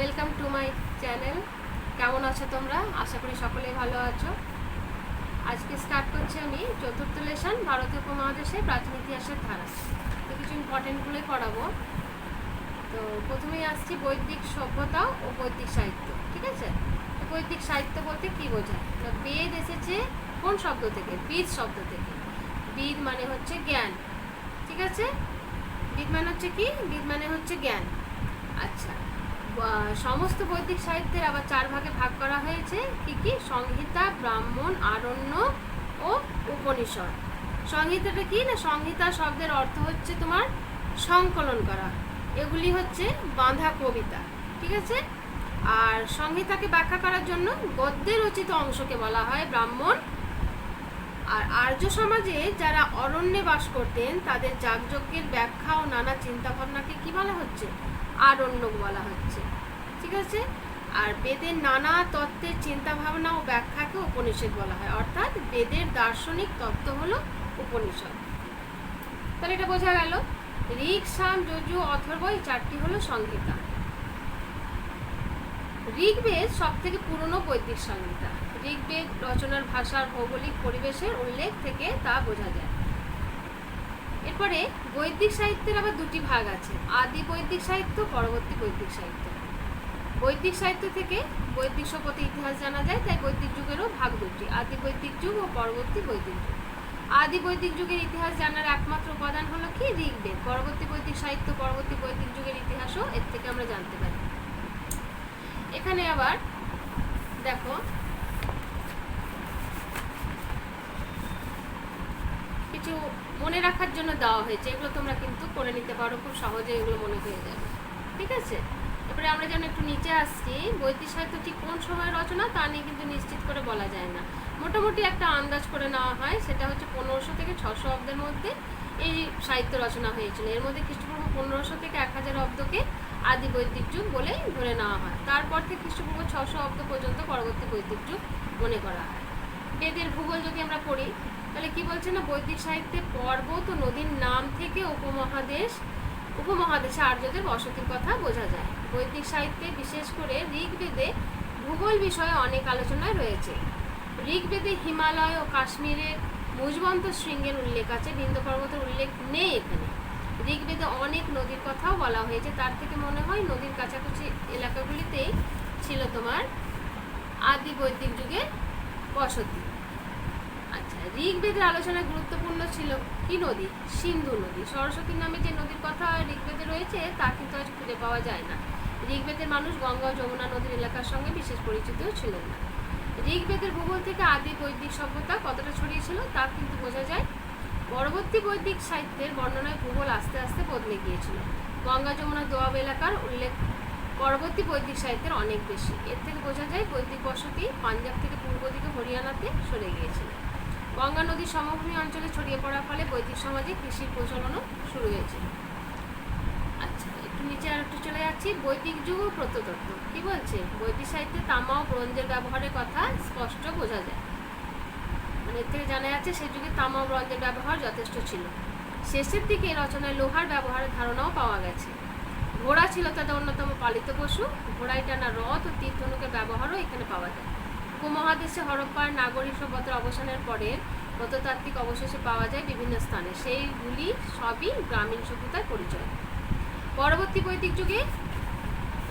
Welcome to my channel. কেমন আছো তোমরা? আশা করি সকলেই ভালো আছো। আজকে স্টার্ট করছি আমি চতুর্থ লেশন, ভারতীয় উপমহাদেশে প্রাচীন ইতিহাসের ধারা। তো কিছু ইম্পর্টেন্টগুলোই পড়াবো। তো প্রথমেই আসছি বৈদিক সভ্যতা ও বৈদিক সাহিত্য, ঠিক আছে? বৈদিক সাহিত্য বলতে কি বোঝায়? বেদ এসেছে কোন শব্দ থেকে? বীজ শব্দ থেকে। বিদ মানে হচ্ছে জ্ঞান, ঠিক আছে? বিদ মানে হচ্ছে কি? বিদ মানে হচ্ছে জ্ঞান। আচ্ছা সমস্ত বৈদিক সাহিত্যের আবার চার ভাগে ভাগ করা হয়েছে। কি কি? সংহিতা, ব্রাহ্মণ, আরণ্য ও উপনিষদ। সংহিতাটা কি? না, সংহিতা শব্দের অর্থ হচ্ছে তোমার সংকলন করা। এগুলি হচ্ছে বাঁধা কবিতা, ঠিক আছে? আর সংহিতাকে ব্যাখ্যা করার জন্য গদ্যে রচিত অংশকে বলা হয় ব্রাহ্মণ। আর আর্য সমাজে যারা অরণ্যে বাস করতেন, তাদের যাগযজ্ঞের ব্যাখ্যা ও নানা চিন্তা ভাবনাকে কি বলা হচ্ছে? আরণ্যক বলা হচ্ছে। ঠিক আছে? আর বেদের নানা তত্ত্বের চিন্তা ভাবনা ও ব্যাখ্যাকে উপনিষদ বলা হয়। অর্থাৎ বেদের দার্শনিক তত্ত্ব হলো উপনিষদ। তাহলে এটা বোঝা গেল। ঋক সাম, যজু, অথর্ব এই চারটি হলো সংহিতা। ঋগ্বেদ সব থেকে পুরনো বৈদিক সংহিতা। ঋগ্বেদ রচনার ভাষার ভৌগোলিক পরিবেশের উল্লেখ থেকে তা বোঝা যায়। এরপরে বৈদিক সাহিত্যের আবার দুটি ভাগ আছে, আদি বৈদিক সাহিত্য, পরবর্তী বৈদিক সাহিত্য। বৈদিক সাহিত্য থেকে বৈদিক সভ্যতা ইতিহাস জানা যায়, তাই বৈদিক যুগেরও ভাগ দুটি, আদি বৈদিক যুগ ও পরবর্তী বৈদিক যুগ। আদি বৈদিক যুগের ইতিহাস জানার একমাত্র উপাদান হলো কি? ঋগ্বেদ। পরবর্তী বৈদিক সাহিত্য, পরবর্তী বৈদিক যুগের ইতিহাসও এর থেকে আমরা জানতে পারি। এখানে আবার দেখো, কিছু মনে রাখার জন্য দেওয়া হয়েছে। এগুলো তোমরা কিন্তু করে নিতে পারো, খুব সহজে এগুলো মনে হয়ে যাবে। ঠিক আছে? এবারে আমরা যেন একটু নিচে আসছি বৈদিক সাহিত্য ঠিক কোন সময় রচনা তা নিয়ে কিন্তু নিশ্চিত করে বলা যায় না। মোটামুটি একটা আন্দাজ করে নেওয়া হয়, সেটা হচ্ছে পনেরোশো থেকে ছশো অব্দের মধ্যে এই সাহিত্য রচনা হয়েছিল। এর মধ্যে খ্রিস্টপূর্ব পনেরোশো থেকে এক হাজার অব্দকে আদি বৈদিক যুগ বলেই ধরে নেওয়া হয়। তারপর থেকে খ্রিস্টপূর্ব ছশো অব্দ পর্যন্ত পরবর্তী বৈদিক যুগ মনে করা হয়। বেদের ভূগোল যদি আমরা পড়ি তাহলে কি বলছে না, বৈদিক সাহিত্যে পর্বত ও নদীর নাম থেকে উপমহাদেশ, উপমহাদেশে আর্যদের বসতির কথা বোঝা যায়। বৈদিক সাহিত্যে বিশেষ করে ঋগ্বেদে ভূগোল বিষয়ে অনেক আলোচনায় রয়েছে। ঋগ্বেদে হিমালয় ও কাশ্মীরের মুজবন্ত শৃঙ্গের উল্লেখ আছে, বিন্দ পর্বতের উল্লেখ নেই এখানে। ঋগ্বেদে অনেক নদীর কথাও বলা হয়েছে, তার থেকে মনে হয় নদীর কাছাকাছি এলাকাগুলিতেই ছিল তোমার আদি বৈদিক যুগের বসতি। ঋগ্বেদের আলোচনায় গুরুত্বপূর্ণ ছিল, কি নদী? সিন্ধু নদী। সরস্বতী নামে যে নদীর কথা ঋগ্বেদে রয়েছে, তা কিন্তু আজ খুঁজে পাওয়া যায় না। ঋগ্বেদের মানুষ গঙ্গা ও যমুনা নদীর এলাকার সঙ্গে বিশেষ পরিচিতও ছিলেন না। ঋগ্বেদের ভূগোল থেকে আদি বৈদিক সভ্যতা কতটা ছড়িয়েছিল তা কিন্তু বোঝা যায়। পরবর্তী বৈদিক সাহিত্যের বর্ণনায় ভূগোল আস্তে আস্তে বদলে গিয়েছিল। গঙ্গা, যমুনা, দোয়াব এলাকার উল্লেখ পরবর্তী বৈদিক সাহিত্যের অনেক বেশি। এর থেকে বোঝা যায় বৈদিক বসতি পাঞ্জাব থেকে পূর্ব দিকে হরিয়ানাতে সরে গিয়েছিল। গঙ্গা নদীর সমভূমি অঞ্চলে ছড়িয়ে পড়ার ফলে বৈদিক সমাজে কৃষির প্রচলনও শুরু হয়েছিল আচ্ছা একটু নিচে আর একটু চলে যাচ্ছি। বৈদিক যুগ ও প্রত্নতত্ত্ব। কি বলছে? বৈদিক সাহিত্যে তামা ও ব্রোঞ্জের ব্যবহারের কথা স্পষ্ট বোঝা যায়। মানে এর থেকে জানা যাচ্ছে, সেই যুগে তামা ও ব্রোঞ্জের ব্যবহার যথেষ্ট ছিল। শেষের দিকে এই রচনায় লোহার ব্যবহারের ধারণাও পাওয়া গেছে। ঘোড়া ছিল তাদের অন্যতম পালিত পশু। ঘোড়ায় টানা রথ ও তীর ধনুকের ব্যবহারও এখানে পাওয়া যায়। উপমহাদেশে হরপ্পার নাগরিক সভ্যতার অবসানের পরে প্রত্নতাত্ত্বিক অবশেষে পাওয়া যায় বিভিন্ন স্থানে। সেইগুলি সবই গ্রামীণ সভ্যতার পরিচয়। পরবর্তী বৈদিক যুগে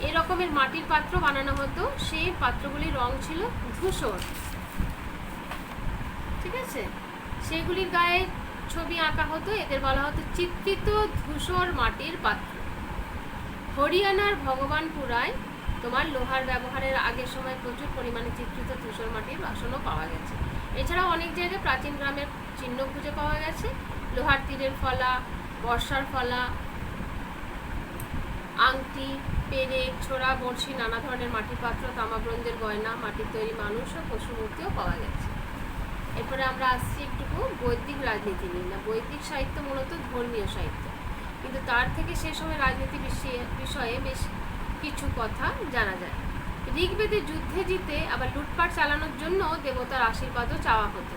এরকমের মাটির পাত্র বানানো হতো। সেই পাত্রগুলির রং ছিল ধূসর। ঠিক আছে? সেগুলির গায়ে ছবি আঁকা হতো। এদের বলা হতো চিত্রিত ধূসর মাটির পাত্র। হরিয়ানার ভগবানপুরায় তোমার লোহার ব্যবহারের আগের সময় প্রচুর পরিমাণে চিত্রিত ধূসর মাটির বাসনও পাওয়া গেছে। এছাড়াও অনেক জায়গায় প্রাচীন গ্রামের চিহ্ন খুঁজে পাওয়া গেছে। লোহার তীরের ফলা, বর্ষার ফলা, আংটি পেরেক ছোড়া, বড়শি, নানা ধরনের মাটির পাত্র, তামা ব্রোঞ্জের গয়না, মাটির তৈরি মানুষ ও পশু মূর্তিও পাওয়া গেছে। এরপরে আমরা আসছি একটুকু বৈদিক রাজনীতি নিয়ে। না, বৈদিক সাহিত্য মূলত ধর্মীয় সাহিত্য। কিন্তু তার থেকে সে সময় রাজনীতি বিষয়ে বেশ কিছু কথা জানা যায়। ঋগ্বেদে যুদ্ধে জিতে আবার লুটপাট চালানোর জন্য দেবতার আশীর্বাদও চাওয়া হতো।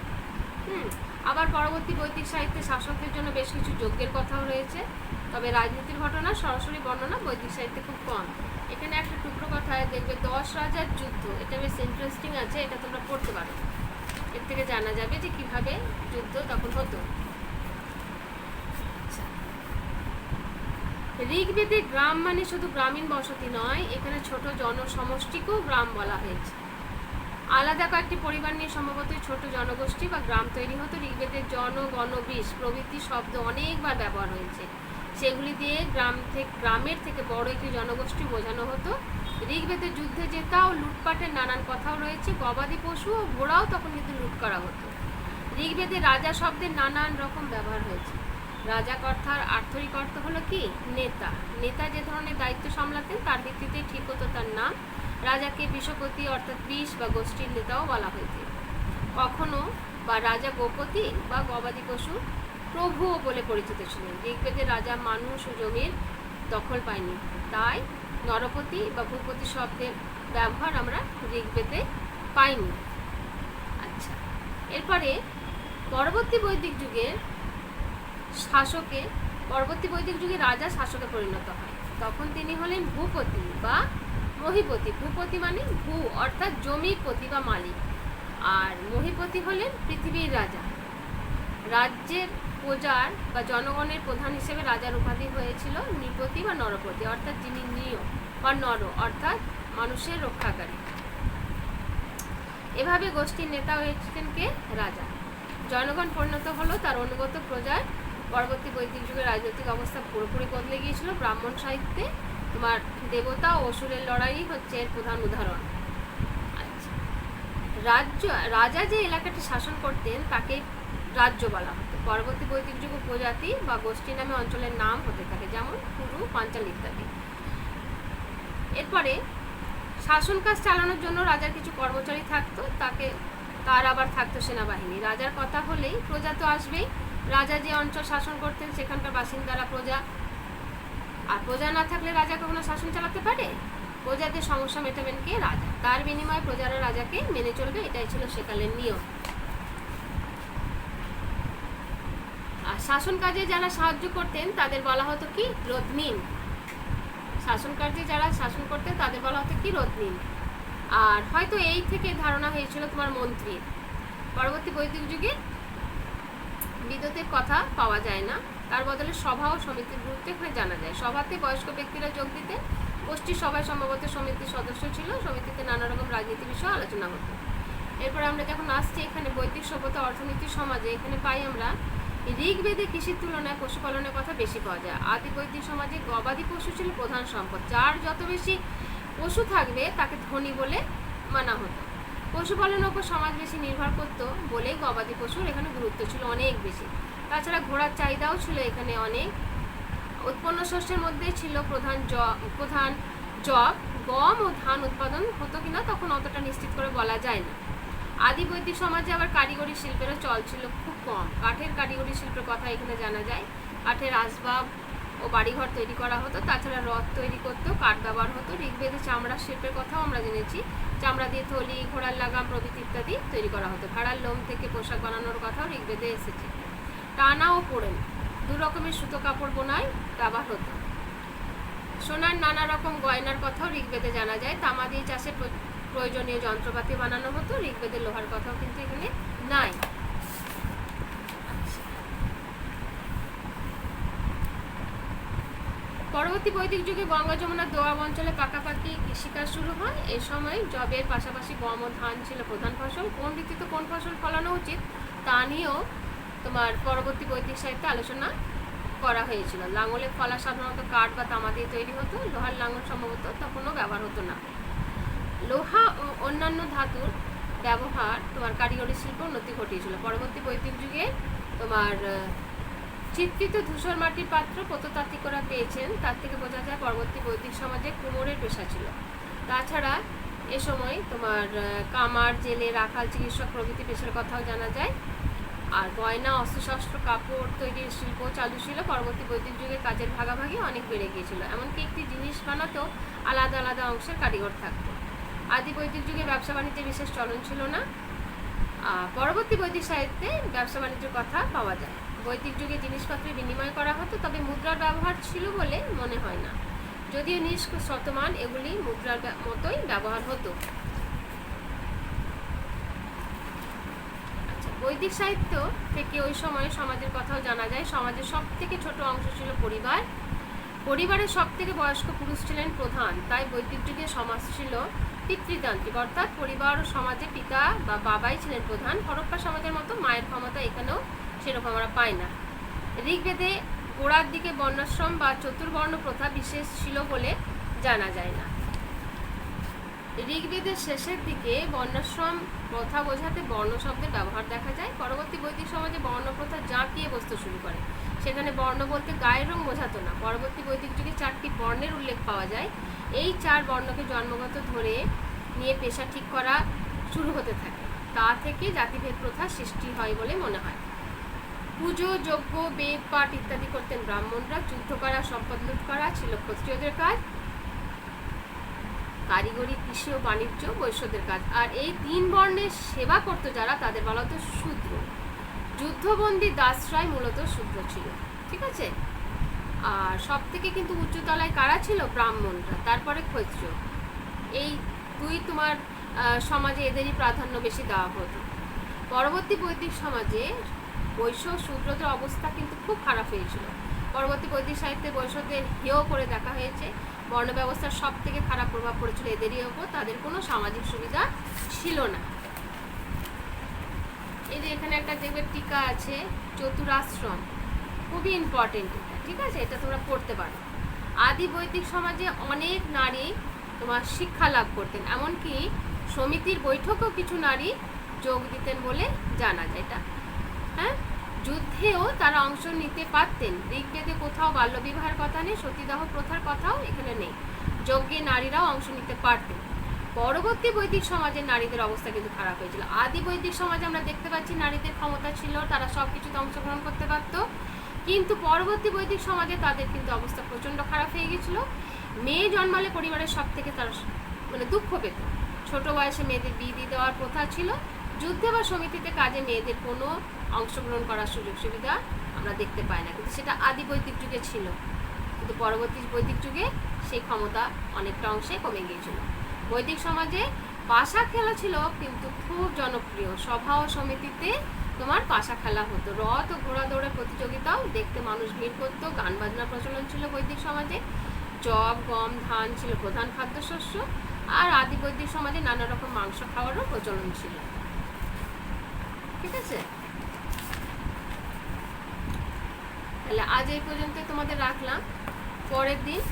হুম, আবার পরবর্তী বৈদিক সাহিত্যে শাসকদের জন্য বেশ কিছু যজ্ঞের কথাও রয়েছে। তবে রাজনীতির ঘটনা, সরাসরি বর্ণনা বৈদিক সাহিত্যে খুব কম। এখানে একটা টুকরো কথা দেখবে, দশ রাজার যুদ্ধ। এটা বেশ ইন্টারেস্টিং আছে, এটা তোমরা পড়তে পারো। এর থেকে জানা যাবে যে কীভাবে যুদ্ধ তখন হতো আচ্ছা। ঋগ্বেদে গ্রাম মানে শুধু গ্রামীণ বসতি নয়, এখানে ছোট জনসমষ্টিকেও গ্রাম বলা হয়েছে। আলাদা কয়েকটি পরিবার নিয়ে সম্ভবত ছোট জনগোষ্ঠী বা গ্রাম তৈরি হতো। ঋগ্বেদের জন, গণ, বিষ প্রভৃতি শব্দ অনেকবার ব্যবহার হয়েছে। সেগুলি দিয়ে গ্রাম থেকে, গ্রামের থেকে বড় একটি জনগোষ্ঠী বোঝানো হতো। ঋগ্বেদের যুদ্ধে জেতা ও লুটপাটের নানান কথাও রয়েছে। গবাদি পশু ও ঘোড়াও তখন কিন্তু লুট করা হতো। ঋগ্বেদে রাজা শব্দের নানান রকম ব্যবহার হয়েছে। রাজা কর্তার আর্থরিক অর্থ হলো কি? নেতা। নেতা যে ধরনের দায়িত্ব সামলাতেন, তার ভিত্তিতে ঠিক হতো তার নাম। রাজাকে বিষপতি অর্থাৎ বিষ বা গোষ্ঠীর নেতাও বলা হয়েছে কখনো বা রাজা গোপতি বা গবাদি পশু প্রভুও বলে পরিচিত ছিলেন। ঋগ্বেদে রাজা মানুষ ও জমির দখল পায়নি। তাই নরপতি বা ভূপতি শব্দের ব্যবহার আমরা ঋগ্বেদে পাইনি। আচ্ছা। এরপরে পরবর্তী বৈদিক যুগের শাসকে, পরবর্তী বৈদিক যুগে রাজা শাসকে পরিণত হয়। তখন তিনি হলেন ভূপতি বা মহিপতি। ভূপতি মানে ভূ, অর্থাৎ জমিপতি বা মালিক। আর মহিপতি হলেন পৃথিবীর রাজা। রাজ্যের প্রজার বা জনগণের প্রধান হিসেবে রাজার উপাধি হয়েছিল নৃপতি বা নরপতি, অর্থাৎ যিনি নিয় বা নর, অর্থাৎ মানুষের রক্ষাকারী। এভাবে গোষ্ঠীর নেতা হয়েছিলেন কে? রাজা। জনগণ পরিণত হলো তার অনুগত প্রজার পরবর্তী বৈদিক যুগের রাজনৈতিক অবস্থা পুরোপুরি বদলে গিয়েছিল। ব্রাহ্মণ সাহিত্যে তোমার দেবতা ও অসুরের লড়াই হচ্ছে এর প্রধান উদাহরণ। আচ্ছা। রাজ্য, রাজা যে এলাকাটি শাসন করতেন তাকে রাজ্য বলা হতো। পরবর্তী বৈদিক যুগ উপজাতি বা গোষ্ঠী নামে অঞ্চলের নাম হতে থাকে, যেমন কুরু, পাঞ্চাল ইত্যাদি। এরপরে শাসন কাজ চালানোর জন্য রাজার কিছু কর্মচারী থাকতো, তাকে, তার আবার থাকতো সেনাবাহিনী। রাজার কথা হলেই প্রজা তো আসবেই। রাজা যে অঞ্চল শাসন করতেন, সেখানকার বাসিন্দারা প্রজা। আর প্রজা না থাকলে রাজা কখনো শাসন চালাতে পারে? প্রজাদের সমস্যা মেটাবেন কে? রাজা। তার বিনিময়ে প্রজারা রাজাকে মেনে চলবে, এটাই ছিল সেকালের নিয়ম। আর শাসন কাজে যারা সাহায্য করতেন, তাদের বলা হতো কি? রত্নিন শাসন কার্যে যারা শাসন করতেন, তাদের বলা হতো কি? রত্নিন আর হয়তো এই থেকে ধারণা হয়েছিল তোমার মন্ত্রী পরবর্তী বৈদিক যুগে বিদ্যুতের কথা পাওয়া যায় না। তার বদলে সভা ও সমিতির গুরুত্ব এখানে জানা যায়। সভাতে বয়স্ক ব্যক্তিরা যোগ দিতে গোষ্ঠী সভায় সম্ভবত সমিতির সদস্য ছিল। সমিতিতে নানা রকম রাজনীতি বিষয়ে আলোচনা হতো। এরপর আমরা যখন আসছি এখানে বৈদিক সভ্যতা, অর্থনীতি, সমাজে, এখানে পাই আমরা ঋগ্বেদে কৃষির তুলনায় পশুপালনের কথা বেশি পাওয়া যায়। আদি বৈদিক সমাজে গবাদি পশু ছিল প্রধান সম্পদ। যার যত বেশি পশু থাকবে তাকে ধনী বলে মানা হতো। পশুপালনের উপর সমাজ বেশি নির্ভর করতো বলেই গবাদি পশুর এখানে গুরুত্ব ছিল অনেক বেশি। তাছাড়া ঘোড়ার চাহিদাও ছিল এখানে অনেক। উৎপন্ন শস্যের মধ্যে ছিল প্রধান জ, প্রধান জব গম ও ধান উৎপাদন হতো কিনা তখন অতটা নিশ্চিত করে বলা যায় না আদি বৈদিক সমাজে আবার কারিগরি শিল্পেরও চল ছিল খুব কম। কাঠের কারিগরি শিল্পের কথা এখানে জানা যায়। কাঠের আসবাব ও বাড়িঘর তৈরি করা হতো, তাছাড়া রথ তৈরি করতেও কাঠ ব্যবহার হতো ঋগ্বেদে চামড়ার শিল্পের কথাও আমরা জেনেছি। চামড়া দিয়ে থলি, ঘোড়ার লাগাম, প্রভৃতি ইত্যাদি তৈরি করা হতো। ভেড়ার লোম থেকে পোশাক বানানোর কথাও ঋগ্বেদে এসেছে। টানা ও পোড়েন, দু রকমের সুতো কাপড় বোনায় ব্যবহার হতো। সোনার নানা রকম গয়নার কথাও ঋগ্বেদে জানা যায়। তামা দিয়ে চাষে প্র- প্রয়োজনীয় যন্ত্রপাতি বানানো হতো। ঋগ্বেদের লোহার কথাও কিন্তু এখানে নাই আচ্ছা। পরবর্তী বৈদিক যুগে গঙ্গা যমুনার দোয়াব অঞ্চলে পাকাপাকি কৃষিকাজ শুরু হয়। এই সময় জবের পাশাপাশি গম ও ধান ছিল প্রধান ফসল। কোন ঋতুতে কোন ফসল ফলানো উচিত তা নিয়েও তোমার পরবর্তী বৈদিক সাহিত্যে আলোচনা করা হয়েছিল। লাঙলের ফলা সাধারণত কাঠ বা তামা দিয়ে তৈরি হতো। লোহার লাঙল সম্ভবত তখনও ব্যবহার হতো না। লোহা ও অন্যান্য ধাতুর ব্যবহার তোমার কারিগরি শিল্প উন্নতি ঘটিয়েছিল। পরবর্তী বৈদিক যুগে তোমার চিত্রিত ধূসর মাটির পাত্র প্রত্নতাত্ত্বিকরা পেয়েছেন, তার থেকে বোঝা যায় পরবর্তী বৈদিক সমাজে কুমোরের পেশা ছিল। তাছাড়া এ সময় তোমার কামার জেলে রাখাল চিকিৎসক প্রভৃতি পেশার কথাও জানা যায়। আর গয়না, অস্ত্রশস্ত্র, কাপড় তৈরির শিল্প চালু ছিল। পরবর্তী বৈদিক যুগে কাজের ভাগাভাগি অনেক বেড়ে গিয়েছিল। এমনকি একটি জিনিস বানাতেও আলাদা আলাদা অংশের কারিগর থাকত। আদি বৈদিক যুগে ব্যবসা বাণিজ্যের বিশেষ চলন ছিল না। পরবর্তী বৈদিক সাহিত্যে ব্যবসা বাণিজ্যের কথা পাওয়া যায়। বৈদিক যুগে জিনিসপত্রের বিনিময় করা হতো, তবে মুদ্রার ব্যবহার ছিল বলে মনে হয় না। যদিও নিষ্ক শতমান এগুলি মুদ্রার মতোই ব্যবহার হতো। আচ্ছা বৈদিক সাহিত্য থেকে ওই সময়ে সমাজের কথাও জানা যায়। সমাজের সব থেকে ছোট অংশ ছিল পরিবার। পরিবারের সব থেকে বয়স্ক পুরুষ ছিলেন প্রধান। তাই বৈদিক যুগে সমাজ ছিল পিতৃতান্ত্রিক। অর্থাৎ পরিবার ও সমাজে পিতা বা বাবাই ছিলেন প্রধান। হরপ্পা সমাজের মতো মায়ের ক্ষমতা এখানেও সেরকম আমরা পাই না। ঋগ্বেদে গোড়ার দিকে বর্ণাশ্রম বা চতুর্বর্ণ প্রথা বিশেষ ছিল বলে জানা যায় না। ঋগ্বেদের শেষের দিকে বর্ণাশ্রম প্রথা বোঝাতে বর্ণ শব্দের ব্যবহার দেখা যায়। পরবর্তী বৈদিক সমাজে বর্ণ প্রথা জাঁকিয়ে বসতে শুরু করে। সেখানে বর্ণ বলতে গায়ের রং বোঝাতো না। পরবর্তী বৈদিক যুগে চারটি বর্ণের উল্লেখ পাওয়া যায়। এই চার বর্ণকে জন্মগত ধরে নিয়ে পেশা ঠিক করা শুরু হতে থাকে। তা থেকে জাতিভেদ প্রথা সৃষ্টি হয় বলে মনে হয়। পুজো, যজ্ঞ, বেদ, পাঠ ইত্যাদি করতেন ব্রাহ্মণরা। যুদ্ধ করা সম্পদ লুট করা ছিল ক্ষত্রিয়দের কাজ। কারিগরি, কৃষি ও বাণিজ্য বৈশ্যদের কাজ। আর এই তিন বর্ণের সেবা করতো যারা, তাদের বলা হতো শূদ্র। যুদ্ধবন্দী দাসরাই মূলত শূদ্র ছিল, ঠিক আছে? আর সব থেকে কিন্তু উচ্চতলায় কারা ছিল? ব্রাহ্মণরা, তারপরে ক্ষত্রিয়। এই দুই তোমার সমাজে এদেরই প্রাধান্য বেশি দেওয়া হতো। পরবর্তী বৈদিক সমাজে বৈশ্য শূদ্রদের অবস্থা কিন্তু খুব খারাপ হয়েছিল। পরবর্তী বৈদিক সাহিত্যে বৈশ্যদের হেয় করে দেখা হয়েছে। বর্ণ ব্যবস্থার সব থেকে খারাপ প্রভাব পড়েছিল এদেরই ওপর, তাদের কোনো সামাজিক সুবিধা ছিল না। এই যে এখানে একটা দেখবে টিকা আছে, চতুরাশ্রম। খুবই ইম্পর্টেন্ট এটা, ঠিক আছে? এটা তোমরা পড়তে পারো। আদি বৈদিক সমাজে অনেক নারী তোমার শিক্ষা লাভ করতেন, এমনকি সমিতির বৈঠকেও কিছু নারী যোগ দিতেন বলে জানা যায়। এটা হ্যাঁ? যুদ্ধেও তারা অংশ নিতে পারতেন। ঋগ্বেদে কোথাও বাল্যবিবাহের কথা নেই, সতীদাহ প্রথার কথাও এখানে নেই। যজ্ঞে নারীরাও অংশ নিতে পারতেন। পরবর্তী বৈদিক সমাজে নারীদের অবস্থা কিন্তু খারাপ হয়েছিল। আদি বৈদিক সমাজে আমরা দেখতে পাচ্ছি নারীদের ক্ষমতা ছিল, তারা সব কিছুতে অংশগ্রহণ করতে পারতো। কিন্তু পরবর্তী বৈদিক সমাজে তাদের কিন্তু অবস্থা প্রচণ্ড খারাপ হয়ে গেছিল। মেয়ে জন্মালে পরিবারের সব থেকে তারা মানে দুঃখ পেত। ছোট বয়সে মেয়েদের বিয়ে দিয়ে দেওয়ার প্রথা ছিল। যুদ্ধে বা সমিতিতে কাজে মেয়েদের কোনো অংশগ্রহণ করার সুযোগ সুবিধা আমরা দেখতে পাই না। কিন্তু সেটা আদি বৈদিক যুগে ছিল। কিন্তু পরবর্তী বৈদিক যুগে সেই ক্ষমতা অনেকটা অংশে কমে গিয়েছিল। বৈদিক সমাজে পাশা খেলা ছিল, কিন্তু খুব জনপ্রিয়। সভা ও সমিতিতে তোমার পাশা খেলা হতো। রথ ও ঘোড়া দৌড়ের প্রতিযোগিতাও দেখতে মানুষ ভিড় করতো। গান বাজনা প্রচলন ছিল বৈদিক সমাজে। জব গম, ধান ছিল প্রধান খাদ্যশস্য। আর আদি বৈদিক সমাজে নানা রকম মাংস খাওয়ারও প্রচলন ছিল। ঠিক আছে? তাহলে আজ এই পর্যন্ত তোমাদের রাখলাম। পরের দিন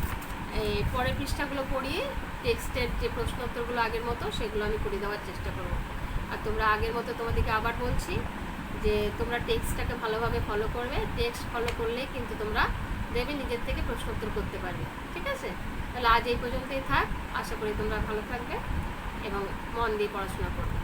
এই পরের পৃষ্ঠাগুলো পড়িয়ে টেক্সটের যে প্রশ্ন উত্তরগুলো আগের মতো, সেগুলো আমি করে দেওয়ার চেষ্টা করব। আর তোমরা আগের মতো তোমাদেরকে আবার বলছি যে তোমরা টেক্সটটাকে ভালোভাবে ফলো করবে। টেক্সট ফলো করলে কিন্তু তোমরা দেবে, নিজের থেকে প্রশ্ন উত্তর করতে পারবে। ঠিক আছে? তাহলে আজ এই পর্যন্তই থাক। আশা করি তোমরা ভালো থাকবে এবং মন দিয়ে পড়াশোনা করবে।